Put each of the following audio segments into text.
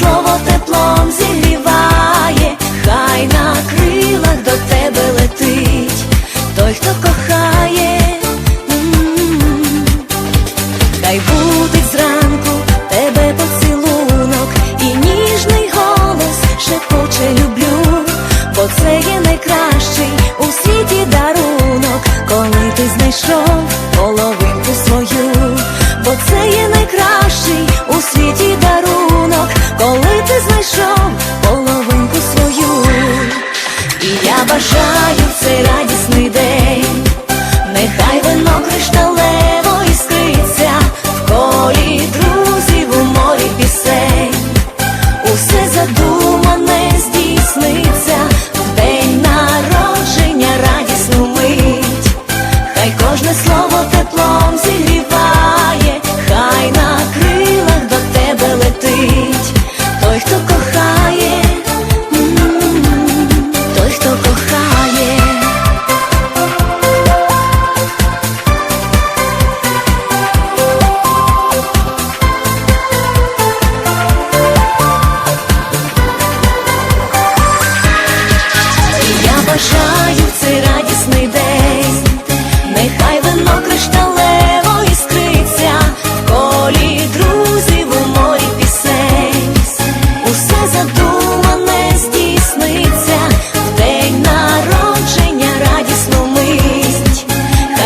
Слово теплом зігріває, хай на крилах до тебе летить, той, хто кохає. Хай будить зранку тебе поцілунок і ніжний голос шепоче люблю, бо це є найкращий у світі дарунок, коли ти знайшов половинку свою, бо це є найкращий у світі дарунок, бажаю в цей радісний день, нехай вино кришталево іскриться, в колі друзів у морі пісень, усе задумане здійсниться, в день народження радісну мить, хай кожне слово теплом зігріє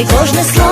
Хай кожне слово